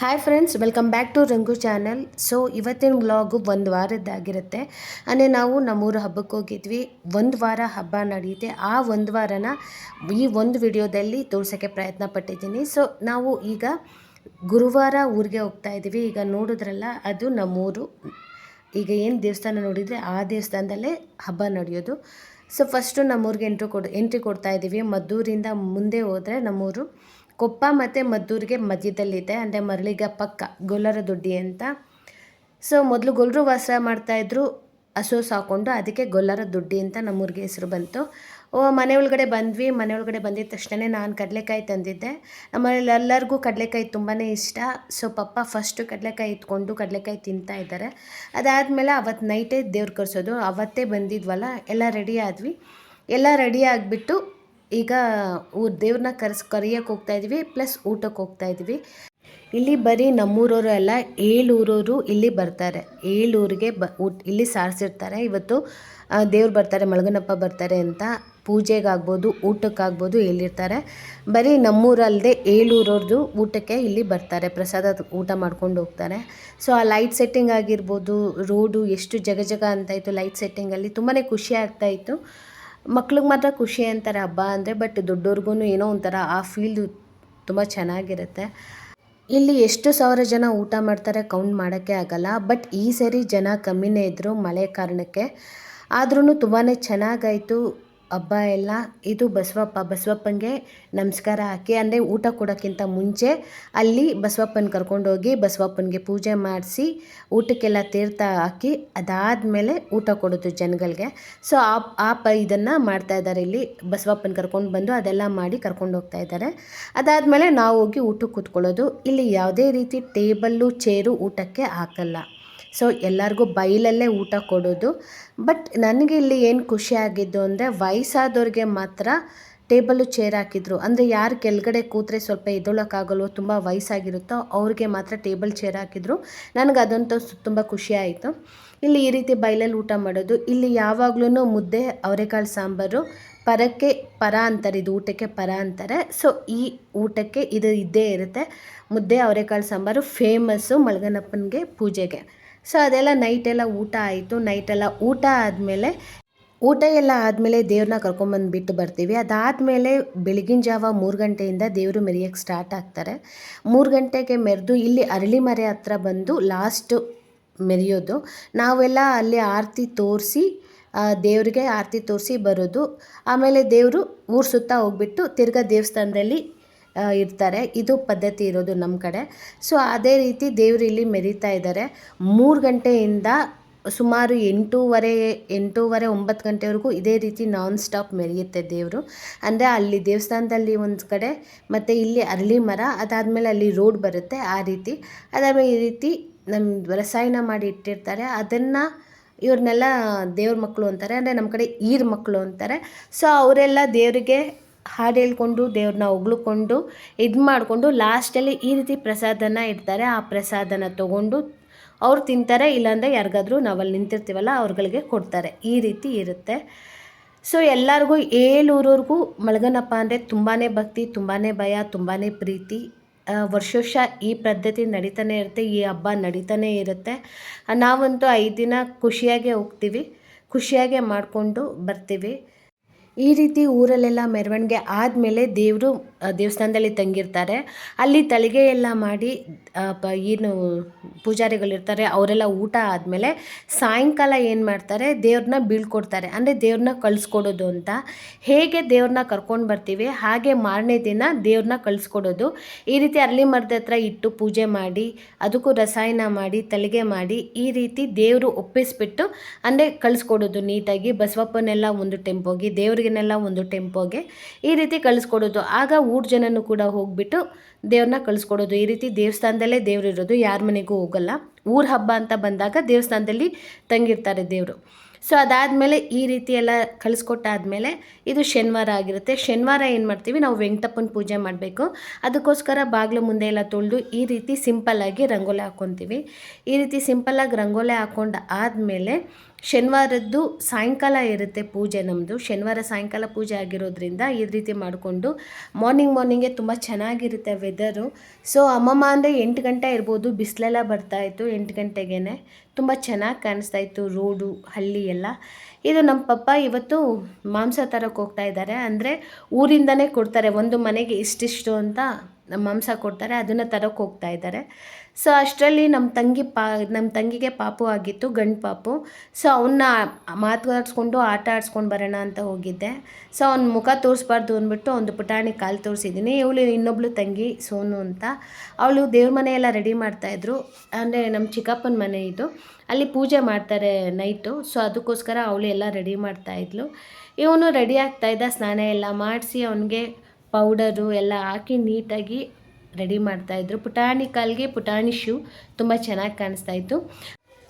Hi friends welcome back to Rangu channel so ಇವತ್ತಿನ vlog ಒಂದು ವಾರದ್ದಾಗಿರುತ್ತೆ. ಅಂದರೆ ನಾವು ನಮ್ಮೂರ ಹಬ್ಬಕ್ಕೆ ಹೋಗಿದ್ವಿ. ಒಂದು ವಾರ ಹಬ್ಬ ನಡೆಯುತ್ತೆ. ಆ ಒಂದು ವಾರನ ಈ ಒಂದು ವಿಡಿಯೋದಲ್ಲಿ ತೋರಿಸೋಕ್ಕೆ ಪ್ರಯತ್ನ ಪಟ್ಟಿದ್ದೀನಿ. ಸೊ ನಾವು ಈಗ ಗುರುವಾರ ಊರಿಗೆ ಹೋಗ್ತಾ ಇದ್ದೀವಿ. ಈಗ ನೋಡಿದ್ರಲ್ಲ, ಅದು ನಮ್ಮೂರು. ಈಗ ಏನು ದೇವಸ್ಥಾನ ನೋಡಿದರೆ ಆ ದೇವಸ್ಥಾನದಲ್ಲೇ ಹಬ್ಬ ನಡೆಯೋದು. ಸೊ ಫಸ್ಟು ನಮ್ಮೂರಿಗೆ ಎಂಟ್ರಿ ಕೊಡ್ ಎಂಟ್ರಿ ಕೊಡ್ತಾ ಇದ್ದೀವಿ. ಮದ್ದೂರಿಂದ ಮುಂದೆ ಹೋದರೆ ನಮ್ಮೂರು. ಕೊಪ್ಪ ಮತ್ತು ಮದ್ದೂರಿಗೆ ಮಧ್ಯದಲ್ಲಿದೆ. ಅಂದರೆ ಮರಳಿಗ ಪಕ್ಕ ಗೊಲ್ಲರ ದೊಡ್ಡಿ ಅಂತ. ಸೊ ಮೊದಲು ಗೊಲ್ಲರು ವಾಸ ಮಾಡ್ತಾಯಿದ್ರು ಹಸು ಸಾಕೊಂಡು ಅದಕ್ಕೆ ಗೊಲ್ಲರ ದೊಡ್ಡಿ ಅಂತ ನಮ್ಮೂರಿಗೆ ಹೆಸರು ಬಂತು. ಓ, ಮನೆ ಒಳಗಡೆ ಬಂದ್ವಿ. ಮನೆ ಒಳಗಡೆ ಬಂದಿದ ತಕ್ಷಣ ನಾನು ಕಡಲೆಕಾಯಿ ತಂದಿದ್ದೆ. ನಮ್ಮನೇಲಿ ಎಲ್ಲರಿಗೂ ಕಡಲೆಕಾಯಿ ತುಂಬಾ ಇಷ್ಟ. ಸೊ ಪಪ್ಪ ಫಸ್ಟು ಕಡಲೆಕಾಯಿ ಇಟ್ಕೊಂಡು ಕಡಲೆಕಾಯಿ ತಿಂತಾ ಇದ್ದಾರೆ. ಅದಾದಮೇಲೆ ಅವತ್ತು ನೈಟೇ ದೇವ್ರು ಕರೆಸೋದು. ಅವತ್ತೇ ಬಂದಿದ್ವಲ್ಲ, ಎಲ್ಲ ರೆಡಿ ಆದ್ವಿ. ಎಲ್ಲ ರೆಡಿ ಆಗಿಬಿಟ್ಟು ಈಗ ಊರ್ ದೇವ್ರನ್ನ ಕರೆಸ್ ಕರಿಯಕ್ಕೆ ಹೋಗ್ತಾ ಇದ್ವಿ, ಪ್ಲಸ್ ಊಟಕ್ಕೆ ಹೋಗ್ತಾ ಇದ್ವಿ. ಇಲ್ಲಿ ಬರೀ ನಮ್ಮೂರವರು ಅಲ್ಲ, ಏಳೂರವರು ಇಲ್ಲಿ ಬರ್ತಾರೆ. ಏಳೂರಿಗೆ ಬ, ಊಟ, ಇಲ್ಲಿ ಸಾರಿಸಿರ್ತಾರೆ. ಇವತ್ತು ದೇವ್ರು ಬರ್ತಾರೆ, ಮಳಗನಪ್ಪ ಬರ್ತಾರೆ ಅಂತ ಪೂಜೆಗಾಗ್ಬೋದು, ಊಟಕ್ಕಾಗ್ಬೋದು ಹೇಳಿರ್ತಾರೆ. ಬರೀ ನಮ್ಮೂರಲ್ಲದೆ ಏಳೂರವ್ರದ್ದು ಊಟಕ್ಕೆ ಇಲ್ಲಿ ಬರ್ತಾರೆ, ಪ್ರಸಾದ ಊಟ ಮಾಡ್ಕೊಂಡು ಹೋಗ್ತಾರೆ. ಸೊ, ಆ ಲೈಟ್ ಸೆಟ್ಟಿಂಗ್ ಆಗಿರ್ಬೋದು, ರೋಡು ಎಷ್ಟು ಜಗ ಜಗ ಅಂತ ಇತ್ತು, ಲೈಟ್ ಸೆಟ್ಟಿಂಗಲ್ಲಿ ತುಂಬಾ ಖುಷಿ ಆಗ್ತಾಯಿತ್ತು ಮಕ್ಳಿಗೆ ಮಾತ್ರ ಖುಷಿ ಅಂತಾರೆ, ಹಬ್ಬ ಅಂದರೆ ಬಟ್ ದೊಡ್ಡವ್ರಿಗೂ ಏನೋ ಒಂಥರ ಆ ಫೀಲ್ ತುಂಬ ಚೆನ್ನಾಗಿರುತ್ತೆ. ಇಲ್ಲಿ ಎಷ್ಟು ಸಾವಿರ ಜನ ಊಟ ಮಾಡ್ತಾರೆ ಕೌಂಟ್ ಮಾಡೋಕ್ಕೆ ಆಗಲ್ಲ ಬಟ್ ಈ ಸರಿ ಜನ ಕಮ್ಮಿನೇ ಇದ್ದರು ಮಳೆ ಕಾರಣಕ್ಕೆ. ಆದ್ರೂ ತುಂಬಾ ಚೆನ್ನಾಗಾಯಿತು. ಹಬ್ಬ ಎಲ್ಲ ಇದು ಬಸವಪ್ಪ, ಬಸವಪ್ಪನಿಗೆ ನಮಸ್ಕಾರ ಹಾಕಿ, ಅಂದರೆ ಊಟ ಕೊಡೋಕ್ಕಿಂತ ಮುಂಚೆ ಅಲ್ಲಿ ಬಸವಪ್ಪನ ಕರ್ಕೊಂಡೋಗಿ ಬಸವಪ್ಪನಿಗೆ ಪೂಜೆ ಮಾಡಿಸಿ ಊಟಕ್ಕೆಲ್ಲ ತೀರ್ಥ ಹಾಕಿ, ಅದಾದಮೇಲೆ ಊಟ ಕೊಡೋದು ಜನಗಳಿಗೆ. ಸೊ ಆ ಆ ಪ, ಇದನ್ನು ಮಾಡ್ತಾ ಇದ್ದಾರೆ ಇಲ್ಲಿ ಬಸವಪ್ಪನ ಕರ್ಕೊಂಡು ಬಂದು ಅದೆಲ್ಲ ಮಾಡಿ ಕರ್ಕೊಂಡು ಹೋಗ್ತಾ ಇದ್ದಾರೆ. ಅದಾದಮೇಲೆ ನಾವು ಹೋಗಿ ಊಟಕ್ಕೆ ಕೂತ್ಕೊಳ್ಳೋದು. ಇಲ್ಲಿ ಯಾವುದೇ ರೀತಿ ಟೇಬಲ್ಲು, ಚೇರು ಊಟಕ್ಕೆ ಹಾಕಲ್ಲ. ಸೊ ಎಲ್ಲರಿಗೂ ಬೈಲಲ್ಲೇ ಊಟ ಕೊಡೋದು. ಬಟ್ ನನಗೆ ಇಲ್ಲಿ ಏನು ಖುಷಿ ಆಗಿದ್ದು ಅಂದರೆ ವಯಸ್ಸಾದವ್ರಿಗೆ ಮಾತ್ರ ಟೇಬಲ್ಲು ಚೇರ್ ಹಾಕಿದ್ರು. ಅಂದರೆ ಯಾರು ಕೆಳಗಡೆ ಕೂತ್ರೆ ಸ್ವಲ್ಪ ಎದ್ದೊಳಕ್ಕಾಗಲ್ವೋ, ತುಂಬ ವಯಸ್ಸಾಗಿರುತ್ತೋ ಅವ್ರಿಗೆ ಮಾತ್ರ ಟೇಬಲ್ ಚೇರ್ ಹಾಕಿದ್ರು. ನನಗೆ ಅದಂತೂ ತುಂಬ ಖುಷಿ ಆಯಿತು. ಇಲ್ಲಿ ಈ ರೀತಿ ಬೈಲಲ್ಲಿ ಊಟ ಮಾಡೋದು. ಇಲ್ಲಿ ಯಾವಾಗ್ಲೂ ಮುದ್ದೆ, ಅವರೆಕಾಳು ಸಾಂಬಾರು, ಪರಕ್ಕೆ ಪರ ಅಂತಾರೆ, ಇದು ಊಟಕ್ಕೆ ಪರ ಅಂತಾರೆ. ಸೊ ಈ ಊಟಕ್ಕೆ ಇದು ಇದ್ದೇ ಇರುತ್ತೆ. ಮುದ್ದೆ, ಅವರೆಕಾಳು ಸಾಂಬಾರು ಫೇಮಸ್ಸು ಮಳಗನಪ್ಪನಿಗೆ ಪೂಜೆಗೆ. ಸೊ ಅದೆಲ್ಲ ನೈಟೆಲ್ಲ ಊಟ ಆಯಿತು. ನೈಟೆಲ್ಲ ಊಟ ಆದಮೇಲೆ, ಊಟ ಎಲ್ಲ ಆದಮೇಲೆ ದೇವ್ರನ್ನ ಕರ್ಕೊಂಬಂದುಬಿಟ್ಟು ಬರ್ತೀವಿ. ಅದಾದಮೇಲೆ ಬೆಳಗಿನ ಜಾವ ಮೂರು ಗಂಟೆಯಿಂದ ದೇವರು ಮೆರೆಯೋಕ್ಕೆ ಸ್ಟಾರ್ಟ್ ಆಗ್ತಾರೆ. ಮೂರು ಗಂಟೆಗೆ ಮೆರೆದು ಇಲ್ಲಿ ಅರಳಿ ಮರೆ ಹತ್ರ ಬಂದು ಲಾಸ್ಟು ಮೆರೆಯೋದು. ನಾವೆಲ್ಲ ಅಲ್ಲಿ ಆರತಿ ತೋರಿಸಿ ದೇವರಿಗೆ ಆರತಿ ತೋರಿಸಿ ಬರೋದು. ಆಮೇಲೆ ದೇವರು ಊರು ಸುತ್ತ ಹೋಗ್ಬಿಟ್ಟು ತಿರ್ಗಾ ದೇವಸ್ಥಾನದಲ್ಲಿ ಇರ್ತಾರೆ. ಇದು ಪದ್ಧತಿ ಇರೋದು ನಮ್ಮ ಕಡೆ. ಸೊ ಅದೇ ರೀತಿ ದೇವರು ಇಲ್ಲಿ ಮೆರೀತಾ ಇದ್ದಾರೆ. ಮೂರು ಗಂಟೆಯಿಂದ ಸುಮಾರು ಎಂಟೂವರೆ ಎಂಟೂವರೆ, ಒಂಬತ್ತು ಗಂಟೆವರೆಗೂ ಇದೇ ರೀತಿ ನಾನ್ ಸ್ಟಾಪ್ ಮೆರೆಯುತ್ತೆ ದೇವರು. ಅಂದರೆ ಅಲ್ಲಿ ದೇವಸ್ಥಾನದಲ್ಲಿ ಒಂದು ಕಡೆ, ಮತ್ತು ಇಲ್ಲಿ ಅರಳಿ ಮರ, ಅದಾದಮೇಲೆ ಅಲ್ಲಿ ರೋಡ್ ಬರುತ್ತೆ ಆ ರೀತಿ. ಅದಾದಮೇಲೆ ಈ ರೀತಿ ನಮ್ಮ ರಸಾಯನ ಮಾಡಿ ಇಟ್ಟಿರ್ತಾರೆ. ಅದನ್ನು ಇವ್ರನ್ನೆಲ್ಲ ದೇವ್ರ ಮಕ್ಕಳು ಅಂತಾರೆ. ಅಂದರೆ ನಮ್ಮ ಕಡೆ ಈರ್ ಮಕ್ಕಳು ಅಂತಾರೆ. ಸೊ ಅವರೆಲ್ಲ ದೇವರಿಗೆ ಹಾಡು ಹೇಳ್ಕೊಂಡು ದೇವ್ರನ್ನ ಹೊಗಳ್ಕೊಂಡು, ಇದು ಮಾಡಿಕೊಂಡು ಲಾಸ್ಟಲ್ಲಿ ಈ ರೀತಿ ಪ್ರಸಾದನ ಇಡ್ತಾರೆ. ಆ ಪ್ರಸಾದನ ತಗೊಂಡು ಅವ್ರು ತಿಂತಾರೆ, ಇಲ್ಲಾಂದರೆ ಯಾರಿಗಾದ್ರೂ ನಾವಲ್ಲಿ ನಿಂತಿರ್ತೀವಲ್ಲ, ಅವ್ರುಗಳಿಗೆ ಕೊಡ್ತಾರೆ. ಈ ರೀತಿ ಇರುತ್ತೆ. ಸೊ, ಎಲ್ಲರಿಗೂ, ಏಳೂರವ್ರಿಗೂ ಮಲಗನಪ್ಪ ಅಂದರೆ ತುಂಬಾ ಭಕ್ತಿ ತುಂಬಾ ಭಯ ತುಂಬಾ ಪ್ರೀತಿ. ವರ್ಷ ಈ ಪದ್ಧತಿ ನಡೀತಾನೆ ಇರುತ್ತೆ, ಈ ಹಬ್ಬ ನಡೀತಾನೆ ಇರುತ್ತೆ. ನಾವಂತೂ ಐದು ದಿನ ಖುಷಿಯಾಗೆ ಹೋಗ್ತೀವಿ, ಖುಷಿಯಾಗೆ ಮಾಡಿಕೊಂಡು ಬರ್ತೀವಿ. ಈ ರೀತಿ ಊರಲ್ಲೆಲ್ಲ ಮೆರವಣಿಗೆ ಆದಮೇಲೆ ದೇವರು ದೇವಸ್ಥಾನದಲ್ಲಿ ತಂಗಿರ್ತಾರೆ. ಅಲ್ಲಿ ತಳಿಗೆ ಎಲ್ಲ ಮಾಡಿ ಪ, ಏನು ಪೂಜಾರಿಗಳಿರ್ತಾರೆ ಅವರೆಲ್ಲ ಊಟ ಆದಮೇಲೆ ಸಾಯಂಕಾಲ ಏನು ಮಾಡ್ತಾರೆ ದೇವ್ರನ್ನ ಬೀಳ್ಕೊಡ್ತಾರೆ. ಅಂದರೆ ದೇವ್ರನ್ನ ಕಳಿಸ್ಕೊಡೋದು ಅಂತ. ಹೇಗೆ ದೇವ್ರನ್ನ ಕರ್ಕೊಂಡು ಬರ್ತೀವಿ, ಹಾಗೆ ಮಾರನೇ ದಿನ ದೇವ್ರನ್ನ ಕಳಿಸ್ಕೊಡೋದು. ಈ ರೀತಿ ಅರಳಿ ಮರದ ಹತ್ರ ಇಟ್ಟು ಪೂಜೆ ಮಾಡಿ, ಅದಕ್ಕೂ ರಸಾಯನ ಮಾಡಿ ತಲಿಗೆ ಮಾಡಿ, ಈ ರೀತಿ ದೇವರು ಒಪ್ಪಿಸ್ಬಿಟ್ಟು, ಅಂದರೆ ಕಳಿಸ್ಕೊಡೋದು ನೀಟಾಗಿ. ಬಸವಪ್ಪನೆಲ್ಲ ಒಂದು ಟೆಂಪೋಗೆ, ದೇವ್ರಿಗೆನೆಲ್ಲ ಒಂದು ಟೆಂಪೋಗೆ ಈ ರೀತಿ ಕಳಿಸ್ಕೊಡೋದು. ಆಗ ಊರ ಜನನೂ ಕೂಡ ಹೋಗ್ಬಿಟ್ಟು ದೇವ್ರನ್ನ ಕಳಿಸ್ಕೊಡೋದು. ಈ ರೀತಿ ದೇವಸ್ಥಾನದಲ್ಲೇ ದೇವ್ರು ಇರೋದು, ಯಾರ ಮನೆಗೂ ಹೋಗಲ್ಲ. ಊರ ಹಬ್ಬ ಅಂತ ಬಂದಾಗ ದೇವಸ್ಥಾನದಲ್ಲಿ ತಂಗಿರ್ತಾರೆ ದೇವರು. ಸೊ ಅದಾದಮೇಲೆ ಈ ರೀತಿ ಎಲ್ಲ ಕಳಿಸ್ಕೊಟ್ಟಾದಮೇಲೆ ಇದು ಶನಿವಾರ ಆಗಿರುತ್ತೆ. ಶನಿವಾರ ಏನು ಮಾಡ್ತೀವಿ? ನಾವು ವೆಂಕಟಪ್ಪನ ಪೂಜೆ ಮಾಡಬೇಕು. ಅದಕ್ಕೋಸ್ಕರ ಬಾಗಿಲು ಮುಂದೆ ಎಲ್ಲ ತೊಳೆದು ಈ ರೀತಿ ಸಿಂಪಲ್ಲಾಗಿ ರಂಗೋಲೆ ಹಾಕ್ಕೊತೀವಿ ಈ ರೀತಿ ಸಿಂಪಲ್ಲಾಗಿ ರಂಗೋಲೆ ಹಾಕ್ಕೊಂಡು ಆದಮೇಲೆ ಶನಿವಾರದ್ದು ಸಾಯಂಕಾಲ ಇರುತ್ತೆ ಪೂಜೆ ನಮ್ಮದು ಶನಿವಾರ ಸಾಯಂಕಾಲ ಪೂಜೆ ಆಗಿರೋದ್ರಿಂದ ಈ ರೀತಿ ಮಾಡಿಕೊಂಡು ಮಾರ್ನಿಂಗ್ ಮಾರ್ನಿಂಗೆ ತುಂಬ ಚೆನ್ನಾಗಿರುತ್ತೆ ವೆದರು ಸೊ ಅಮ್ಮಮ್ಮ ಅಂದರೆ ಎಂಟು ಗಂಟೆ ಇರ್ಬೋದು, ಬಿಸಿಲೆಲ್ಲ ಬರ್ತಾಯಿತ್ತು ಎಂಟು ಗಂಟೆಗೇ ತುಂಬ ಚೆನ್ನಾಗಿ ಕಾಣಿಸ್ತಾ ಇತ್ತು ರೋಡು, ಹಳ್ಳಿ ಎಲ್ಲ. ಇದು ನಮ್ಮ ಪಪ್ಪ ಇವತ್ತು ಮಾಂಸ ತರಕ್ಕೆ ಹೋಗ್ತಾ ಇದ್ದಾರೆ. ಅಂದರೆ ಊರಿಂದನೇ ಕೊಡ್ತಾರೆ. ಒಂದು ಮನೆಗೆ ಇಷ್ಟಿಷ್ಟು ಅಂತ ಮಾಂಸ ಕೊಡ್ತಾರೆ, ಅದನ್ನು ತರಕ್ಕೆ ಹೋಗ್ತಾ ಇದ್ದಾರೆ. ಸೊ ಅಷ್ಟರಲ್ಲಿ ನಮ್ಮ ತಂಗಿ ಪಾ ನಮ್ಮ ತಂಗಿಗೆ ಪಾಪು ಆಗಿತ್ತು, ಗಂಡು ಪಾಪು. ಸೊ ಅವನ್ನ ಮಾತಾಡಿಸ್ಕೊಂಡು ಆಟ ಆಡಿಸ್ಕೊಂಡು ಬರೋಣ ಅಂತ ಹೋಗಿದ್ದೆ. ಸೊ ಅವ್ನ ಮುಖ ತೋರಿಸ್ಬಾರ್ದು ಅಂದ್ಬಿಟ್ಟು ಒಂದು ಪುಟಾಣಿ ಕಾಲು ತೋರಿಸಿದ್ದೀನಿ. ಇವಳು ಇನ್ನೊಬ್ಳು ತಂಗಿ ಸೋನು ಅಂತ. ಅವಳು ದೇವ್ರ ಮನೆಯೆಲ್ಲ ರೆಡಿ ಮಾಡ್ತಾಯಿದ್ರು ಅಂದರೆ ನಮ್ಮ ಚಿಕ್ಕಪ್ಪನ ಮನೆ ಇದು. ಅಲ್ಲಿ ಪೂಜೆ ಮಾಡ್ತಾರೆ ನೈಟು. ಸೊ ಅದಕ್ಕೋಸ್ಕರ ಅವಳು ಎಲ್ಲ ರೆಡಿ ಮಾಡ್ತಾಯಿದ್ಲು ಇವನು ರೆಡಿ ಆಗ್ತಾಯಿದ್ದ ಸ್ನಾನ ಎಲ್ಲ ಮಾಡಿಸಿ, ಅವನಿಗೆ ಪೌಡರು ಎಲ್ಲ ಹಾಕಿ ನೀಟಾಗಿ ರೆಡಿ ಮಾಡ್ತಾಯಿದ್ರು ಪುಟಾಣಿ ಕಾಲಿಗೆ, ಪುಟಾಣಿ ಶೂ ತುಂಬ ಚೆನ್ನಾಗಿ ಕಾಣಿಸ್ತಾ ಇತ್ತು.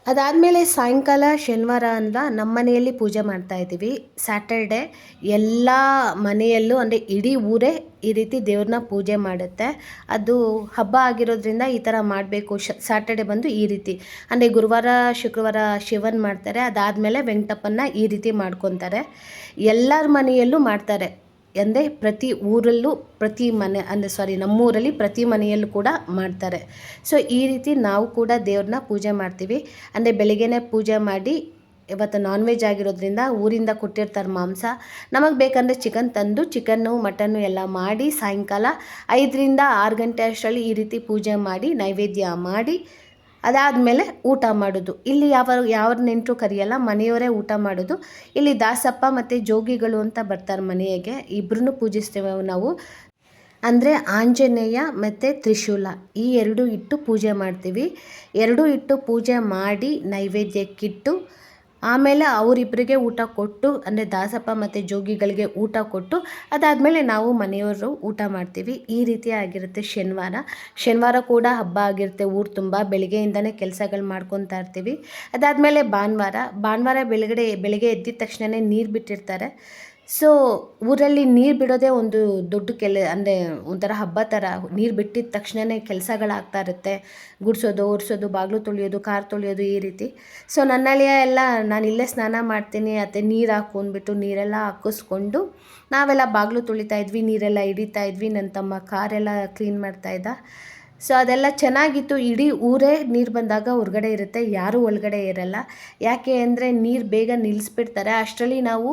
ಅದಾದಮೇಲೆ ಸಾಯಂಕಾಲ, ಶನಿವಾರ ಅಂತ ನಮ್ಮ ಮನೆಯಲ್ಲಿ ಪೂಜೆ ಮಾಡ್ತಾ ಇದ್ದೀವಿ. ಸ್ಯಾಟರ್ಡೆ ಎಲ್ಲ ಮನೆಯಲ್ಲೂ ಅಂದರೆ ಇಡೀ ಊರೇ ಈ ರೀತಿ ದೇವ್ರನ್ನ ಪೂಜೆ ಮಾಡುತ್ತೆ. ಅದು ಹಬ್ಬ ಆಗಿರೋದ್ರಿಂದ ಈ ಥರ ಮಾಡಬೇಕು. ಶ ಸ್ಯಾಟರ್ಡೆ ಬಂದು ಈ ರೀತಿ. ಅಂದರೆ ಗುರುವಾರ, ಶುಕ್ರವಾರ ಶಿವನ್ ಮಾಡ್ತಾರೆ. ಅದಾದಮೇಲೆ ವೆಂಕಟಪ್ಪನ ಈ ರೀತಿ ಮಾಡ್ಕೊತಾರೆ. ಎಲ್ಲರ ಮನೆಯಲ್ಲೂ ಮಾಡ್ತಾರೆ. ಅಂದರೆ ಪ್ರತಿ ಊರಲ್ಲೂ ಪ್ರತಿ ಮನೆ, ಅಂದರೆ ಸಾರಿ ನಮ್ಮೂರಲ್ಲಿ ಪ್ರತಿ ಮನೆಯಲ್ಲೂ ಕೂಡ ಮಾಡ್ತಾರೆ. ಸೊ ಈ ರೀತಿ ನಾವು ಕೂಡ ದೇವ್ರನ್ನ ಪೂಜೆ ಮಾಡ್ತೀವಿ. ಅಂದರೆ ಬೆಳಿಗ್ಗೆನೇ ಪೂಜೆ ಮಾಡಿ, ಇವತ್ತು ನಾನ್ ವೆಜ್ ಆಗಿರೋದ್ರಿಂದ ಊರಿಂದ ಕೊಟ್ಟಿರ್ತಾರೆ ಮಾಂಸ. ನಮಗೆ ಬೇಕಂದರೆ ಚಿಕನ್ ತಂದು ಚಿಕನ್ನು ಮಟನ್ನು ಎಲ್ಲ ಮಾಡಿ ಸಾಯಂಕಾಲ ಐದರಿಂದ ಆರು ಗಂಟೆ ಅಷ್ಟರಲ್ಲಿ ಈ ರೀತಿ ಪೂಜೆ ಮಾಡಿ, ನೈವೇದ್ಯ ಮಾಡಿ ಅದಾದಮೇಲೆ ಊಟ ಮಾಡೋದು. ಇಲ್ಲಿ ಯಾವ ಯಾವ ನೆಂಟರು ಕರೆಯಲ್ಲ, ಮನೆಯವರೇ ಊಟ ಮಾಡೋದು. ಇಲ್ಲಿ ದಾಸಪ್ಪ ಮತ್ತು ಜೋಗಿಗಳು ಅಂತ ಬರ್ತಾರೆ ಮನೆಗೆ. ಇಬ್ಬರನ್ನೂ ಪೂಜಿಸ್ತೇವೆ ನಾವು. ಅಂದರೆ ಆಂಜನೇಯ ಮತ್ತು ತ್ರಿಶೂಲ, ಈ ಎರಡು ಇಟ್ಟು ಪೂಜೆ ಮಾಡ್ತೀವಿ. ಎರಡೂ ಇಟ್ಟು ಪೂಜೆ ಮಾಡಿ ನೈವೇದ್ಯಕ್ಕಿಟ್ಟು ಆಮೇಲೆ ಅವರಿಬ್ಬರಿಗೆ ಊಟ ಕೊಟ್ಟು, ಅಂದರೆ ದಾಸಪ್ಪ ಮತ್ತು ಜೋಗಿಗಳಿಗೆ ಊಟ ಕೊಟ್ಟು, ಅದಾದಮೇಲೆ ನಾವು ಮನೆಯವರು ಊಟ ಮಾಡ್ತೀವಿ. ಈ ರೀತಿ ಆಗಿರುತ್ತೆ ಶನಿವಾರ. ಶನಿವಾರ ಕೂಡ ಹಬ್ಬ ಆಗಿರುತ್ತೆ. ಊರು ತುಂಬ ಬೆಳಗ್ಗೆಯಿಂದನೇ ಕೆಲಸಗಳು ಮಾಡ್ಕೊತಾ ಇರ್ತೀವಿ. ಅದಾದಮೇಲೆ ಭಾನುವಾರ. ಭಾನುವಾರ ಬೆಳಗಡೆ, ಬೆಳಗ್ಗೆ ಎದ್ದಿದ ತಕ್ಷಣವೇ ನೀರು ಬಿಟ್ಟಿರ್ತಾರೆ. ಸೊ ಊರಲ್ಲಿ ನೀರು ಬಿಡೋದೇ ಒಂದು ದೊಡ್ಡ ಕೆಲ, ಅಂದರೆ ಒಂಥರ ಹಬ್ಬ ಥರ ನೀರು ಬಿಟ್ಟಿದ ತಕ್ಷಣವೇ ಕೆಲಸಗಳಾಗ್ತಾ ಇರುತ್ತೆ. ಗುಡಿಸೋದು, ಒರೆಸೋದು, ಬಾಗಿಲು ತೊಳೆಯೋದು, ಕಾರ್ ತೊಳೆಯೋದು ಈ ರೀತಿ. ಸೊ ನನ್ನಳಿಯ ಎಲ್ಲ ನಾನು ಇಲ್ಲೇ ಸ್ನಾನ ಮಾಡ್ತೀನಿ ಮತ್ತು ನೀರು ಹಾಕು ಅಂದ್ಬಿಟ್ಟು ನೀರೆಲ್ಲ ಹಾಕಿಸ್ಕೊಂಡು ನಾವೆಲ್ಲ ಬಾಗಿಲು ತೊಳಿತಾ ಇದ್ವಿ, ನೀರೆಲ್ಲ ಹಿಡಿತಾ ಇದ್ವಿ. ನನ್ನ ತಮ್ಮ ಕಾರೆಲ್ಲ ಕ್ಲೀನ್ ಮಾಡ್ತಾ ಇದ್ದ. ಸೊ ಅದೆಲ್ಲ ಚೆನ್ನಾಗಿತ್ತು. ಇಡೀ ಊರೇ ನೀರು ಬಂದಾಗ ಹೊರಗಡೆ ಇರುತ್ತೆ. ಯಾರೂ ಒಳಗಡೆ ಇರಲ್ಲ. ಯಾಕೆ ಅಂದರೆ ನೀರು ಬೇಗ ನಿಲ್ಲಿಸ್ಬಿಡ್ತಾರೆ ಅಷ್ಟರಲ್ಲಿ ನಾವು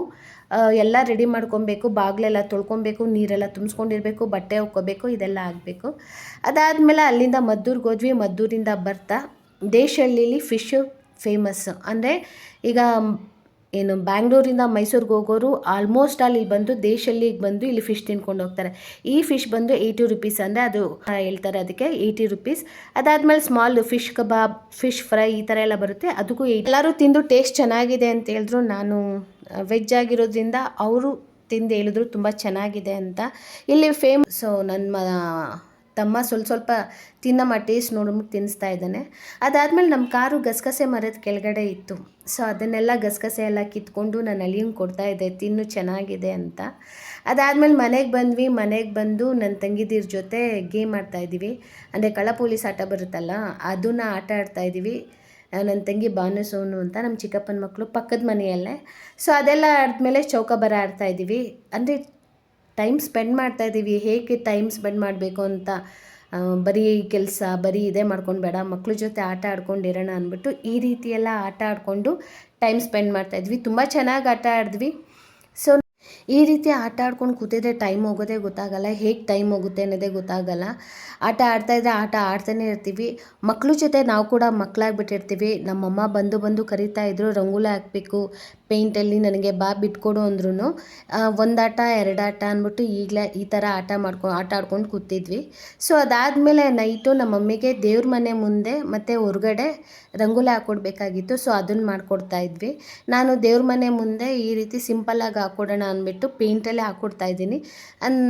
ಎಲ್ಲ ರೆಡಿ ಮಾಡ್ಕೊಬೇಕು, ಬಾಗಿಲೆಲ್ಲ ತೊಳ್ಕೊಬೇಕು, ನೀರೆಲ್ಲ ತುಂಬಿಸ್ಕೊಂಡಿರ್ಬೇಕು, ಬಟ್ಟೆ ಒಕ್ಕೋಬೇಕು, ಇದೆಲ್ಲ ಆಗಬೇಕು. ಅದಾದಮೇಲೆ ಅಲ್ಲಿಂದ ಮದ್ದೂರಿಗೆ ಹೋದ್ವಿ, ಮದ್ದೂರಿಂದ ಬರ್ತಾ ದೇಶಹಳ್ಳಿಲಿ ಫಿಶ್ಶು ಫೇಮಸ್ಸು ಅಂದರೆ ಈಗ ಏನು ಬ್ಯಾಂಗ್ಳೂರಿಂದ ಮೈಸೂರಿಗೆ ಹೋಗೋರು ಆಲ್ಮೋಸ್ಟ್ ಅಲ್ಲಿ ಬಂದು ದೇಶಲ್ಲಿ ಬಂದು ಇಲ್ಲಿ ಫಿಶ್ ತಿನ್ಕೊಂಡು ಹೋಗ್ತಾರೆ. ಈ ಫಿಶ್ ಬಂದು ಏಯ್ಟಿ ರುಪೀಸ್ ಅಂದರೆ ಅದು ಹೇಳ್ತಾರೆ ಅದಕ್ಕೆ ಏಯ್ಟಿ ರುಪೀಸ್ ಅದಾದಮೇಲೆ small fish kebab fish fry ಈ ಥರ ಎಲ್ಲ ಬರುತ್ತೆ. ಅದಕ್ಕೂ ಎಲ್ಲರೂ ತಿಂದು ಟೇಸ್ಟ್ ಚೆನ್ನಾಗಿದೆ ಅಂತ ಹೇಳಿದ್ರು. ನಾನು ವೆಜ್ ಆಗಿರೋದ್ರಿಂದ ಅವರು ತಿಂದು ಹೇಳಿದ್ರು, ತುಂಬ ಚೆನ್ನಾಗಿದೆ ಅಂತ. ಇಲ್ಲಿ ಫೇಮಸ್ಸು ನನ್ನ ತಮ್ಮ ಸ್ವಲ್ಪ ಸ್ವಲ್ಪ ತಿನ್ನಮ್ಮ ಟೇಸ್ಟ್ ನೋಡ್ಬಿಟ್ಟು ತಿನ್ನಿಸ್ತಾ ಇದ್ದಾನೆ. ಅದಾದಮೇಲೆ ನಮ್ಮ ಕಾರು ಗಸಗಸೆ ಮರದ ಕೆಳಗಡೆ ಇತ್ತು. ಸೊ ಅದನ್ನೆಲ್ಲ ಗಸಗಸೆ ಎಲ್ಲ ಕಿತ್ಕೊಂಡು ನಾನು ಅಳಿಯಂಗೆ ಕೊಡ್ತಾಯಿದ್ದೆ ತಿನ್ನು ಚೆನ್ನಾಗಿದೆ ಅಂತ. ಅದಾದಮೇಲೆ ಮನೆಗೆ ಬಂದ್ವಿ. ಮನೆಗೆ ಬಂದು ನನ್ನ ತಂಗಿದಿರ ಜೊತೆ ಗೇಮ್ ಆಡ್ತಾಯಿದ್ದೀವಿ ಅಂದರೆ ಕಳ ಪೊಲೀಸ್ ಆಟ ಬರುತ್ತಲ್ಲ, ಅದನ್ನು ಆಟ ಆಡ್ತಾಯಿದ್ದೀವಿ ನನ್ನ ತಂಗಿ ಬಾನು ಸೋನು ಅಂತ ನಮ್ಮ ಚಿಕ್ಕಪ್ಪನ ಮಕ್ಕಳು ಪಕ್ಕದ ಮನೆಯಲ್ಲೇ. ಸೊ ಅದೆಲ್ಲ ಆದಮೇಲೆ ಚೌಕಾಬಾರ ಆಡ್ತಾಯಿದ್ದೀವಿ ಅಂದರೆ ಟೈಮ್ ಸ್ಪೆಂಡ್ ಮಾಡ್ತಾಯಿದ್ದೀವಿ ಹೇಗೆ ಟೈಮ್ ಸ್ಪೆಂಡ್ ಮಾಡಬೇಕು ಅಂತ ಬರೀ ಕೆಲಸ, ಬರೀ ಇದೇ ಮಾಡ್ಕೊಂಡು ಬೇಡ, ಮಕ್ಳ ಜೊತೆ ಆಟ ಆಡ್ಕೊಂಡಿರೋಣ ಅಂದ್ಬಿಟ್ಟು ಈ ರೀತಿಯೆಲ್ಲ ಆಟ ಆಡಿಕೊಂಡು ಟೈಮ್ ಸ್ಪೆಂಡ್ ಮಾಡ್ತಾಯಿದ್ವಿ ತುಂಬ ಚೆನ್ನಾಗಿ ಆಟ ಆಡಿದ್ವಿ. ಸೊ ಈ ರೀತಿ ಆಟ ಆಡ್ಕೊಂಡು ಕೂತಿದ್ರೆ ಟೈಮ್ ಹೋಗೋದೇ ಗೊತ್ತಾಗಲ್ಲ, ಹೇಗೆ ಟೈಮ್ ಹೋಗುತ್ತೆ ಅನ್ನೋದೇ ಗೊತ್ತಾಗಲ್ಲ. ಆಟ ಆಡ್ತಾಯಿದ್ರೆ ಆಟ ಆಡ್ತಾನೆ ಇರ್ತೀವಿ. ಮಕ್ಕಳು ಜೊತೆ ನಾವು ಕೂಡ ಮಕ್ಕಳಾಗ್ಬಿಟ್ಟಿರ್ತೀವಿ ನಮ್ಮಮ್ಮ ಬಂದು ಬಂದು ಕರಿತಾ ಇದ್ರು, ರಂಗೋಲಿ ಹಾಕಬೇಕು ಪೇಂಟಲ್ಲಿ ನನಗೆ ಬಾ ಬಿಟ್ಕೊಡು ಅಂದ್ರೂ ಒಂದು ಆಟ ಎರಡು ಆಟ ಅಂದ್ಬಿಟ್ಟು ಈಗಲೇ ಈ ಥರ ಆಟ ಮಾಡ್ಕೊ, ಆಟ ಆಡ್ಕೊಂಡು ಕೂತಿದ್ವಿ. ಸೊ ಅದಾದಮೇಲೆ ನೈಟು ನಮ್ಮ ಮಮ್ಮಿಗೆ ದೇವ್ರ ಮನೆ ಮುಂದೆ ಮತ್ತು ಹೊರ್ಗಡೆ ರಂಗೋಲಿ ಹಾಕ್ಕೊಡ್ಬೇಕಾಗಿತ್ತು ಸೊ ಅದನ್ನು ಮಾಡಿಕೊಡ್ತಾ ಇದ್ವಿ. ನಾನು ದೇವ್ರ ಮನೆ ಮುಂದೆ ಈ ರೀತಿ ಸಿಂಪಲ್ಲಾಗಿ ಹಾಕ್ಕೊಡೋಣ ಅಂದ್ಬಿಟ್ಟು ಪೇಂಟಲ್ಲೇ ಹಾಕ್ಕೊಡ್ತಾ ಇದ್ದೀನಿ.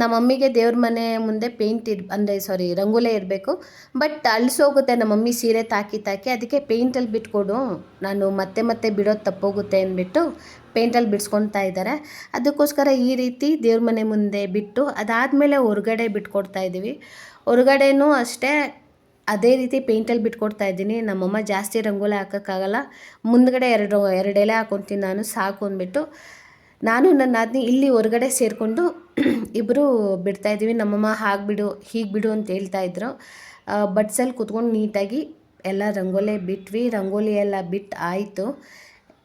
ನಮ್ಮ ಮಮ್ಮಿಗೆ ದೇವ್ರ ಮನೆ ಮುಂದೆ ಪೇಂಟ್ ಇರ್, ಅಂದರೆ ಸಾರಿ ರಂಗೋಲೆ ಇರಬೇಕು. ಬಟ್ ಅಳಿಸೋಗುತ್ತೆ ನಮ್ಮ ಮಮ್ಮಿ ಸೀರೆ ತಾಕಿ ತಾಕಿ, ಅದಕ್ಕೆ ಪೇಂಟಲ್ಲಿ ಬಿಟ್ಕೊಡು, ನಾನು ಮತ್ತೆ ಮತ್ತೆ ಬಿಡೋದು ತಪ್ಪೋಗುತ್ತೆ ಅಂದ್ಬಿಟ್ಟು ಪೇಂಟಲ್ಲಿ ಬಿಡಿಸ್ಕೊಳ್ತಾ ಇದ್ದಾರೆ. ಅದಕ್ಕೋಸ್ಕರ ಈ ರೀತಿ ದೇವ್ರ ಮನೆ ಮುಂದೆ ಬಿಟ್ಟು ಅದಾದಮೇಲೆ ಹೊರಗಡೆ ಬಿಟ್ಕೊಡ್ತಾ ಇದ್ದೀವಿ. ಹೊರಗಡೆನೂ ಅಷ್ಟೇ ಅದೇ ರೀತಿ ಪೇಂಟಲ್ಲಿ ಬಿಟ್ಕೊಡ್ತಾ ಇದ್ದೀನಿ. ನಮ್ಮಮ್ಮ ಜಾಸ್ತಿ ರಂಗೋಲಿ ಹಾಕೋಕ್ಕಾಗಲ್ಲ. ಮುಂದ್ಗಡೆ ಎರಡು ಎರಡು ಎಲೆ ಹಾಕೊತೀನಿ ನಾನು, ಸಾಕು ಅಂದ್ಬಿಟ್ಟು ನಾನು ನನ್ನ ನಾದಿನಿ ಇಲ್ಲಿ ಹೊರಗಡೆ ಸೇರಿಕೊಂಡು ಇಬ್ಬರು ಬಿಡ್ತಾಯಿದ್ದೀವಿ ನಮ್ಮಮ್ಮ ಹಾಗೆ ಬಿಡು, ಹೀಗೆ ಬಿಡು ಅಂತ ಹೇಳ್ತಾ ಇದ್ರು. ಬಟ್ಸಲ್ಲಿ ಕುತ್ಕೊಂಡು ನೀಟಾಗಿ ಎಲ್ಲ ರಂಗೋಲಿ ಬಿಟ್ವಿ. ರಂಗೋಲಿ ಎಲ್ಲ ಬಿಟ್ಟು ಆಯಿತು.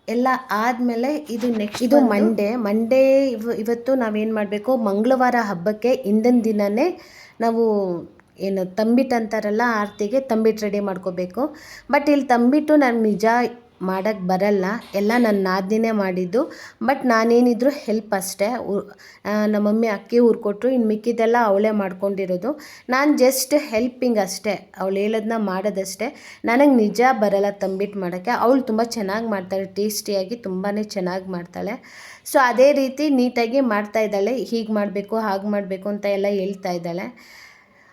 ಎಲ್ಲ ಆದಮೇಲೆ ಇದು ನೆಕ್ಸ್ಟ್ ಇದು ಮಂಡೇ ಮಂಡೇ ಇವ ಇವತ್ತು ನಾವೇನು ಮಾಡಬೇಕು? ಮಂಗಳವಾರ ಹಬ್ಬಕ್ಕೆ ಹಿಂದಿನ ದಿನವೇ ನಾವು ಏನು ತಂಬಿಟ್ಟು ಅಂತಾರಲ್ಲ ಆರತಿಗೆ ತಂಬಿಟ್ಟು ರೆಡಿ ಮಾಡ್ಕೋಬೇಕು. ಬಟ್ ಇಲ್ಲಿ ತಂಬಿಟ್ಟು ನಾನು ನಿಜ ಮಾಡೋಕ್ಕೆ ಬರಲ್ಲ. ಎಲ್ಲ ನನ್ನ ನಾದಿನೇ ಮಾಡಿದ್ದು. ಬಟ್ ನಾನೇನಿದ್ರು ಹೆಲ್ಪ್ ಅಷ್ಟೇ. ನಮ್ಮ ಮಮ್ಮಿ ಅಕ್ಕಿ ಹುರ್ಕೊಟ್ರು ಇನ್ನು ಮಿಕ್ಕಿದ್ದೆಲ್ಲ ಅವಳೇ ಮಾಡ್ಕೊಂಡಿರೋದು. ನಾನು ಜಸ್ಟ್ ಹೆಲ್ಪಿಂಗ್ ಅಷ್ಟೇ. ಅವಳು ಹೇಳೋದನ್ನ ಮಾಡೋದಷ್ಟೇ. ನನಗೆ ನಿಜ ಬರಲ್ಲ ತಂಬಿಟ್ಟು ಮಾಡೋಕ್ಕೆ. ಅವಳು ತುಂಬ ಚೆನ್ನಾಗಿ ಮಾಡ್ತಾಳೆ. ಟೇಸ್ಟಿಯಾಗಿ ತುಂಬಾ ಚೆನ್ನಾಗಿ ಮಾಡ್ತಾಳೆ. ಸೊ, ಅದೇ ರೀತಿ ನೀಟಾಗಿ ಮಾಡ್ತಾ ಇದ್ದಾಳೆ. ಹೀಗೆ ಮಾಡಬೇಕು, ಹಾಗೆ ಮಾಡಬೇಕು ಅಂತ ಎಲ್ಲ ಹೇಳ್ತಾ ಇದ್ದಾಳೆ.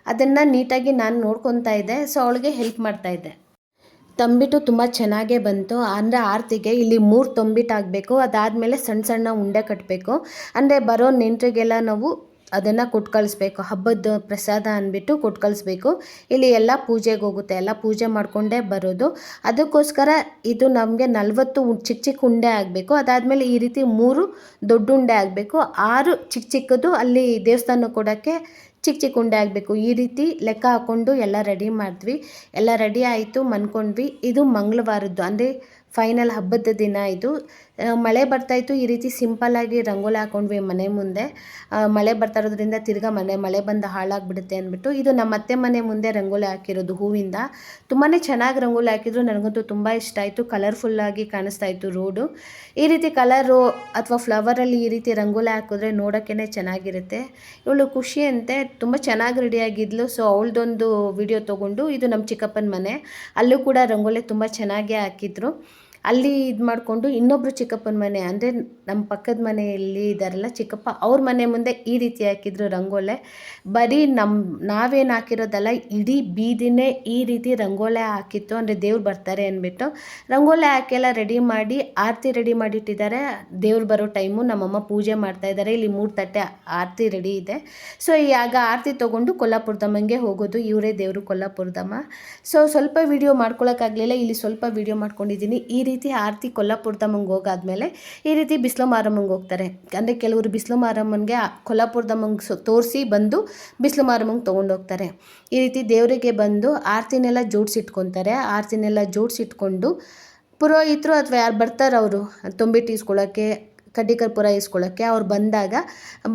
ಅದನ್ನು ನೀಟಾಗಿ ನಾನು ನೋಡ್ಕೊತಾ ಇದ್ದೆ. ಸೊ, ಅವಳಿಗೆ ಹೆಲ್ಪ್ ಮಾಡ್ತಾ ಇದ್ದೆ. ತಂಬಿಟ್ಟು ತುಂಬ ಚೆನ್ನಾಗೇ ಬಂತು. ಅಂದರೆ ಆರತಿಗೆ ಇಲ್ಲಿ ಮೂರು ತಂಬಿಟ್ಟು ಆಗಬೇಕು. ಅದಾದಮೇಲೆ ಸಣ್ಣ ಸಣ್ಣ ಉಂಡೆ ಕಟ್ಟಬೇಕು ಅಂದರೆ ಬರೋ ನೆಂಟರಿಗೆಲ್ಲ ನಾವು ಅದನ್ನು ಕೊಟ್ಟು ಕಳಿಸ್ಬೇಕು. ಹಬ್ಬದ ಪ್ರಸಾದ ಅಂದ್ಬಿಟ್ಟು ಕೊಟ್ಟು ಕಳಿಸ್ಬೇಕು. ಇಲ್ಲಿ ಎಲ್ಲ ಪೂಜೆಗೆ ಹೋಗುತ್ತೆ. ಎಲ್ಲ ಪೂಜೆ ಮಾಡಿಕೊಂಡೇ ಬರೋದು. ಅದಕ್ಕೋಸ್ಕರ ಇದು ನಮಗೆ ನಲವತ್ತು ಚಿಕ್ಕ ಚಿಕ್ಕ ಉಂಡೆ ಆಗಬೇಕು. ಅದಾದಮೇಲೆ ಈ ರೀತಿ ಮೂರು ದೊಡ್ಡ ಉಂಡೆ ಆಗಬೇಕು. ಆರು ಚಿಕ್ಕ ಚಿಕ್ಕದು ಅಲ್ಲಿ ದೇವಸ್ಥಾನ ಕೊಡೋಕ್ಕೆ ಚಿಕ್ಕ ಚಿಕ್ಕ ಉಂಡೆ ಆಗಬೇಕು. ಈ ರೀತಿ ಲೆಕ್ಕ ಹಾಕ್ಕೊಂಡು ಎಲ್ಲ ರೆಡಿ ಮಾಡಿದ್ವಿ. ಎಲ್ಲ ರೆಡಿ ಆಯಿತು, ಮನ್ಕೊಂಡ್ವಿ. ಇದು ಮಂಗಳವಾರದ್ದು, ಅಂದರೆ ಫೈನಲ್ ಹಬ್ಬದ ದಿನ ಇದು. ಮಳೆ ಬರ್ತಾಯಿತ್ತು ಈ ರೀತಿ ಸಿಂಪಲ್ಲಾಗಿ ರಂಗೋಲಿ ಹಾಕ್ಕೊಂಡ್ವಿ ಮನೆ ಮುಂದೆ. ಮಳೆ ಬರ್ತಾ ಇರೋದ್ರಿಂದ ತಿರ್ಗಾ ಮನೆ, ಮಳೆ ಬಂದು ಹಾಳಾಗ್ಬಿಡುತ್ತೆ ಅಂದ್ಬಿಟ್ಟು ಇದು ನಮ್ಮ ಅತ್ತೆ ಮನೆ ಮುಂದೆ ರಂಗೋಲಿ ಹಾಕಿರೋದು ಹೂವಿಂದ. ತುಂಬಾ ಚೆನ್ನಾಗಿ ರಂಗೋಲಿ ಹಾಕಿದ್ರು. ನನಗಂತೂ ತುಂಬ ಇಷ್ಟ ಆಯಿತು. ಕಲರ್ಫುಲ್ಲಾಗಿ ಕಾಣಿಸ್ತಾ ಇತ್ತು ರೋಡು ಈ ರೀತಿ ಕಲರು ಅಥವಾ ಫ್ಲವರಲ್ಲಿ ಈ ರೀತಿ ರಂಗೋಲಿ ಹಾಕಿದ್ರೆ ನೋಡೋಕ್ಕೇ ಚೆನ್ನಾಗಿರುತ್ತೆ. ಇವಳು ಖುಷಿ ಅಂತೆ. ತುಂಬ ಚೆನ್ನಾಗಿ ರೆಡಿಯಾಗಿದ್ಲು ಸೊ ಅವಳದೊಂದು ವಿಡಿಯೋ ತೊಗೊಂಡು ಇದು ನಮ್ಮ ಚಿಕ್ಕಪ್ಪನ ಮನೆ. ಅಲ್ಲೂ ಕೂಡ ರಂಗೋಲಿ ತುಂಬ ಚೆನ್ನಾಗೇ ಹಾಕಿದ್ರು. ಅಲ್ಲಿ ಇದು ಮಾಡಿಕೊಂಡು ಇನ್ನೊಬ್ಬರು ಚಿಕ್ಕಪ್ಪನ ಮನೆ, ಅಂದರೆ ನಮ್ಮ ಪಕ್ಕದ ಮನೆಯಲ್ಲಿ ಇದ್ದಾರಲ್ಲ ಚಿಕ್ಕಪ್ಪ, ಅವ್ರ ಮನೆ ಮುಂದೆ ಈ ರೀತಿ ಹಾಕಿದ್ರು ರಂಗೋಲೆ. ಬರೀ ನಮ್ಮ ನಾವೇನು ಹಾಕಿರೋದಲ್ಲ, ಇಡೀ ಬೀದಿನೇ ಈ ರೀತಿ ರಂಗೋಲೆ ಹಾಕಿತ್ತು. ಅಂದರೆ ದೇವ್ರು ಬರ್ತಾರೆ ಅಂದ್ಬಿಟ್ಟು ರಂಗೋಲೆ ಹಾಕೆಲ್ಲ ರೆಡಿ ಮಾಡಿ, ಆರತಿ ರೆಡಿ ಮಾಡಿಟ್ಟಿದ್ದಾರೆ. ದೇವ್ರು ಬರೋ ಟೈಮು ನಮ್ಮಮ್ಮ ಪೂಜೆ ಮಾಡ್ತಾ ಇದ್ದಾರೆ. ಇಲ್ಲಿ ಮೂರು ತಟ್ಟೆ ಆರತಿ ರೆಡಿ ಇದೆ. ಸೊ ಈಗ ಆರತಿ ತೊಗೊಂಡು ಕೊಲ್ಲಾಪುರದಮ್ಮಂಗೆ ಹೋಗೋದು. ಇವರೇ ದೇವರು ಕೊಲ್ಲಾಪುರದಮ್ಮ. ಸೊ, ಸ್ವಲ್ಪ ವಿಡಿಯೋ ಮಾಡ್ಕೊಳ್ಳೋಕ್ಕಾಗಲಿಲ್ಲ ಇಲ್ಲಿ ಸ್ವಲ್ಪ ವಿಡಿಯೋ ಮಾಡ್ಕೊಂಡಿದ್ದೀನಿ. ಈ ರೀತಿ ಆರತಿ ಕೊಲ್ಲಾಪುರದಮ್ಮಂಗೆ ಹೋಗಾದ್ಮೇಲೆ ಈ ರೀತಿ ಬಿಸಿಲು ಮಾರಮ್ಮಂಗೆ ಹೋಗ್ತಾರೆ. ಅಂದರೆ ಕೆಲವರು ಬಿಸಿಲು ಮಾರಮ್ಮನಿಗೆ ಕೊಲ್ಲಾಪುರದಮ್ಮಂಗೆ ಸೊ ತೋರಿಸಿ ಬಂದು ಬಿಸಿಲು ಮಾರಮ್ಮಂಗೆ ತೊಗೊಂಡೋಗ್ತಾರೆ ಈ ರೀತಿ ದೇವರಿಗೆ ಬಂದು ಆರತಿನೆಲ್ಲ ಜೋಡಿಸಿಟ್ಕೊತಾರೆ. ಆರತಿನೆಲ್ಲ ಜೋಡಿಸಿಟ್ಕೊಂಡು ಪುರೋಹಿತರು ಅಥವಾ ಯಾರು ಬರ್ತಾರೆ ಅವರು ತುಂಬಿಟ್ಟು ಕಡ್ಡಿ ಕರ್ಪೂರ ಇಸ್ಕೊಳ್ಳೋಕ್ಕೆ ಅವ್ರು ಬಂದಾಗ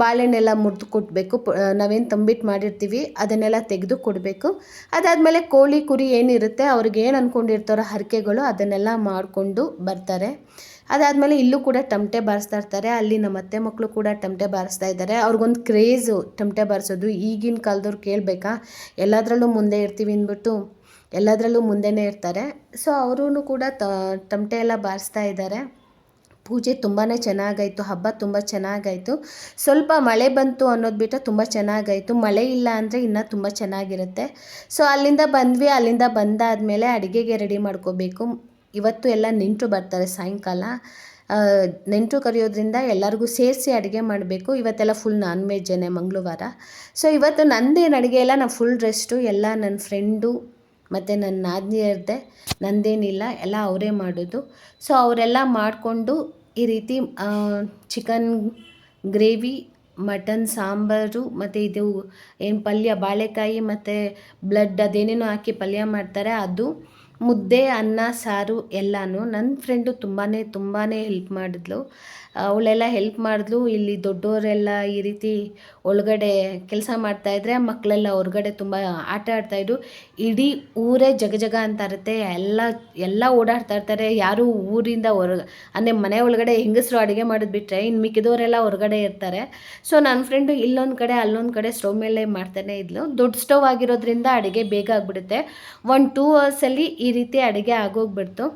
ಬಾಳೆಹಣ್ಣೆಲ್ಲ ಮುರಿದು ಕೊಡಬೇಕು ನಾವೇನು ತಂಬಿಟ್ಟು ಮಾಡಿರ್ತೀವಿ, ಅದನ್ನೆಲ್ಲ ತೆಗೆದು ಕೊಡಬೇಕು. ಅದಾದಮೇಲೆ ಕೋಳಿ ಕುರಿ ಏನಿರುತ್ತೆ ಅವ್ರಿಗೆ ಏನು ಅಂದ್ಕೊಂಡಿರ್ತಾರೋ ಹರಕೆಗಳು ಅದನ್ನೆಲ್ಲ ಮಾಡಿಕೊಂಡು ಬರ್ತಾರೆ. ಅದಾದಮೇಲೆ ಇಲ್ಲೂ ಕೂಡ ಟಮಟೆ ಬಾರಿಸ್ತಾ ಇರ್ತಾರೆ. ಅಲ್ಲಿ ನಮ್ಮ ಅತ್ತೆ ಮಕ್ಕಳು ಕೂಡ ಟಮಟೆ ಬಾರಿಸ್ತಾ ಇದ್ದಾರೆ. ಅವ್ರಿಗೊಂದು ಕ್ರೇಜು ಟಮಟೆ ಬಾರಿಸೋದು. ಈಗಿನ ಕಾಲದವ್ರು ಕೇಳಬೇಕಾ, ಎಲ್ಲದರಲ್ಲೂ ಮುಂದೆ ಇರ್ತೀವಿ ಅಂದ್ಬಿಟ್ಟು ಎಲ್ಲದರಲ್ಲೂ ಮುಂದೆನೇ ಇರ್ತಾರೆ. ಸೊ ಅವರೂ ಕೂಡ ತ, ಟಮಟೆ ಎಲ್ಲ ಬಾರಿಸ್ತಾ ಇದ್ದಾರೆ. ಪೂಜೆ ತುಂಬಾ ಚೆನ್ನಾಗಾಯಿತು, ಹಬ್ಬ ತುಂಬ ಚೆನ್ನಾಗಾಯಿತು. ಸ್ವಲ್ಪ ಮಳೆ ಬಂತು ಅನ್ನೋದು ಬಿಟ್ಟು ತುಂಬ ಚೆನ್ನಾಗಾಯಿತು. ಮಳೆ ಇಲ್ಲ ಅಂದರೆ ಇನ್ನೂ ತುಂಬ ಚೆನ್ನಾಗಿರುತ್ತೆ. ಸೊ ಅಲ್ಲಿಂದ ಬಂದ್ವಿ, ಅಲ್ಲಿಂದ ಬಂದಾದಮೇಲೆ ಅಡುಗೆಗೆ ರೆಡಿ ಮಾಡ್ಕೋಬೇಕು. ಇವತ್ತು ಎಲ್ಲ ನೆಂಟರು ಬರ್ತಾರೆ ಸಾಯಂಕಾಲ. ನೆಂಟರು ಕರೆಯೋದ್ರಿಂದ ಎಲ್ಲರಿಗೂ ಸೇರಿಸಿ ಅಡುಗೆ ಮಾಡಬೇಕು. ಇವತ್ತೆಲ್ಲ ಫುಲ್ ನಾನ್ ವೆಜ್ಜೇನೆ ಮಂಗಳವಾರ. ಸೊ ಇವತ್ತು ನಂದೇನು ಅಡುಗೆ ಎಲ್ಲ ನಾನು ಫುಲ್ ರೆಸ್ಟು ಎಲ್ಲ ನನ್ನ ಫ್ರೆಂಡು ಮತ್ತು ನನ್ನ ನಾದಿನಿಯರದ್ದೇ ನಂದೇನಿಲ್ಲ, ಎಲ್ಲ ಅವರೇ ಮಾಡೋದು. ಸೊ ಅವರೆಲ್ಲ ಮಾಡಿಕೊಂಡು ಈ ರೀತಿ ಚಿಕನ್ ಗ್ರೇವಿ ಮಟನ್ ಸಾಂಬಾರು, ಮತ್ತು ಇದು ಏನು ಪಲ್ಯ, ಬಾಳೆಕಾಯಿ, ಮತ್ತು ಬ್ಲಡ್ ಅದೇನೇನೋ ಹಾಕಿ ಪಲ್ಯ ಮಾಡ್ತಾರೆ. ಅದು ಮುದ್ದೆ, ಅನ್ನ, ಸಾರು, ಎಲ್ಲನೂ. ನನ್ನ ಫ್ರೆಂಡು ತುಂಬಾ ತುಂಬಾ ಹೆಲ್ಪ್ ಮಾಡಿದ್ಲು. ಅವಳೆಲ್ಲ ಹೆಲ್ಪ್ ಮಾಡಿದ್ಲು. ಇಲ್ಲಿ ದೊಡ್ಡವರೆಲ್ಲ ಈ ರೀತಿ ಒಳಗಡೆ ಕೆಲಸ ಮಾಡ್ತಾಯಿದ್ರೆ ಮಕ್ಕಳೆಲ್ಲ ಹೊರಗಡೆ ತುಂಬ ಆಟ ಆಡ್ತಾಯಿದ್ರು ಇಡೀ ಊರೇ ಜಗ ಜಗ ಅಂತ ಇರುತ್ತೆ. ಎಲ್ಲ ಎಲ್ಲ ಓಡಾಡ್ತಾ ಇರ್ತಾರೆ. ಯಾರು ಊರಿಂದ ಹೊರ, ಅಂದರೆ ಮನೆ ಒಳಗಡೆ ಹೆಂಗಸರು ಅಡುಗೆ ಮಾಡಿದ್ಬಿಟ್ರೆ ಇನ್ನು ಮಿಕ್ಕಿದವರೆಲ್ಲ ಹೊರಗಡೆ ಇರ್ತಾರೆ. ಸೊ ನನ್ನ ಫ್ರೆಂಡು ಇಲ್ಲೊಂದು ಕಡೆ, ಅಲ್ಲೊಂದು ಕಡೆ ಸ್ಟವ್ ಮೇಲೆ ಮಾಡ್ತಾನೆ ಇದ್ಲು. ದೊಡ್ಡ ಸ್ಟವ್ ಆಗಿರೋದ್ರಿಂದ ಅಡುಗೆ ಬೇಗ ಆಗಿಬಿಡುತ್ತೆ. ಒಂದು ಟೂ ಅವರ್ಸಲ್ಲಿ ಈ ರೀತಿ ಅಡುಗೆ ಆಗೋಗ್ಬಿಡ್ತು.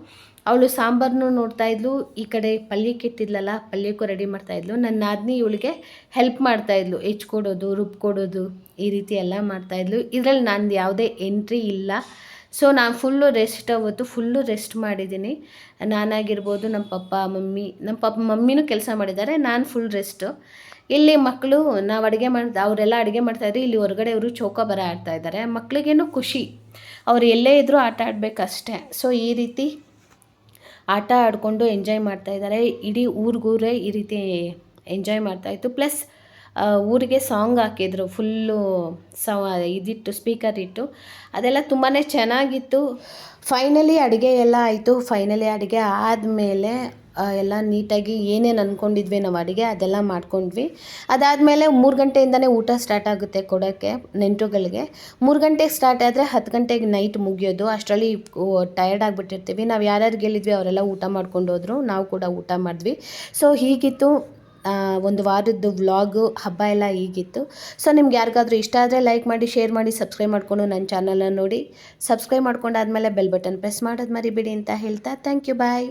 ಅವಳು ಸಾಂಬಾರನ್ನು ನೋಡ್ತಾ ಇದ್ಲು, ಈ ಕಡೆ ಪಲ್ಯಕ್ಕೆ ಇಟ್ಟಿದ್ಲಲ್ಲ, ಪಲ್ಯಕ್ಕೂ ರೆಡಿ ಮಾಡ್ತಾಯಿದ್ಲು ನನ್ನ ನಾದಿನಿ ಇವಳಿಗೆ ಹೆಲ್ಪ್ ಮಾಡ್ತಾಯಿದ್ಲು ಹೆಚ್ಕೊಡೋದು, ರುಬ್ಕೊಡೋದು, ಈ ರೀತಿ ಎಲ್ಲ ಮಾಡ್ತಾಯಿದ್ಲು ಇದರಲ್ಲಿ ನಂದು ಯಾವುದೇ ಎಂಟ್ರಿ ಇಲ್ಲ. ಸೊ ನಾನು ಫುಲ್ಲು ರೆಸ್ಟ್ ಅವತ್ತು ಫುಲ್ಲು ರೆಸ್ಟ್ ಮಾಡಿದ್ದೀನಿ. ನಾನಾಗಿರ್ಬೋದು ನಮ್ಮ ಪಪ್ಪ, ಮಮ್ಮಿ, ನಮ್ಮ ಪಪ್ಪ, ಮಮ್ಮಿನೂ ಕೆಲಸ ಮಾಡಿದ್ದಾರೆ, ನಾನು ಫುಲ್ ರೆಸ್ಟು ಇಲ್ಲಿ ಮಕ್ಕಳು, ನಾವು ಅಡುಗೆ ಮಾಡಿ ಅವರೆಲ್ಲ ಅಡುಗೆ ಮಾಡ್ತಾಯಿದ್ರೆ ಇಲ್ಲಿ ಹೊರಗಡೆ ಅವರು ಚೌಕಾಬಾರ ಆಡ್ತಾ ಇದ್ದಾರೆ. ಮಕ್ಕಳಿಗೇನು ಖುಷಿ. ಅವ್ರು ಎಲ್ಲೇ ಇದ್ದರೂ ಆಟ ಆಡಬೇಕಷ್ಟೇ. ಸೊ ಈ ರೀತಿ ಆಟ ಆಡಿಕೊಂಡು ಎಂಜಾಯ್ ಮಾಡ್ತಾ ಇದ್ದಾರೆ. ಇಡೀ ಊರಿಗೂರೇ ಈ ರೀತಿ ಎಂಜಾಯ್ ಮಾಡ್ತಾ ಇತ್ತು. ಪ್ಲಸ್ ಊರಿಗೆ ಸಾಂಗ್ ಹಾಕಿದ್ರು ಫುಲ್ಲು ಸ ಇದಿಟ್ಟು ಸ್ಪೀಕರ್ ಇಟ್ಟು ಅದೆಲ್ಲ ತುಂಬಾ ಚೆನ್ನಾಗಿತ್ತು. ಫೈನಲಿ ಅಡುಗೆ ಎಲ್ಲ ಆಯಿತು. ಫೈನಲಿ ಅಡುಗೆ ಆದಮೇಲೆ ಎಲ್ಲ ನೀಟಾಗಿ ಏನೇನು ಅಂದ್ಕೊಂಡಿದ್ವಿ ನಾವು ಅಡುಗೆ, ಅದೆಲ್ಲ ಮಾಡ್ಕೊಂಡ್ವಿ. ಅದಾದಮೇಲೆ ಮೂರು ಗಂಟೆಯಿಂದನೇ ಊಟ ಸ್ಟಾರ್ಟ್ ಆಗುತ್ತೆ ಕೊಡೋಕ್ಕೆ, ನೆಂಟರುಗಳಿಗೆ. ಮೂರು ಗಂಟೆಗೆ ಸ್ಟಾರ್ಟ್ ಆದರೆ ಹತ್ತು ಗಂಟೆಗೆ ನೈಟ್ ಮುಗಿಯೋದು. ಅಷ್ಟರಲ್ಲಿ ಟಯರ್ಡ್ ಆಗಿಬಿಟ್ಟಿರ್ತೀವಿ. ನಾವು ಯಾರ್ಯಾರು ಗೆಲ್ಲಿದ್ವಿ ಅವರೆಲ್ಲ ಊಟ ಮಾಡ್ಕೊಂಡು ಹೋದ್ರು. ನಾವು ಕೂಡ ಊಟ ಮಾಡಿದ್ವಿ. ಸೊ ಹೀಗಿತ್ತು. ಒಂದು ವಾರದ್ದು ವ್ಲಾಗು ಹಬ್ಬ ಎಲ್ಲ ಹೀಗಿತ್ತು. ಸೊ ನಿಮ್ಗೆ ಯಾರಿಗಾದರೂ ಇಷ್ಟ ಆದರೆ ಲೈಕ್ ಮಾಡಿ ಶೇರ್ ಮಾಡಿ ಸಬ್ಸ್ಕ್ರೈಬ್ ಮಾಡಿಕೊಂಡು ನನ್ನ ಚಾನಲನ್ನು ನೋಡಿ. ಸಬ್ಸ್ಕ್ರೈಬ್ ಮಾಡ್ಕೊಂಡಾದ್ಮೇಲೆ ಬೆಲ್ ಬಟನ್ ಪ್ರೆಸ್ ಮಾಡೋದು ಮರಿಬೇಡಿ ಅಂತ ಹೇಳ್ತಾ. Thank you bye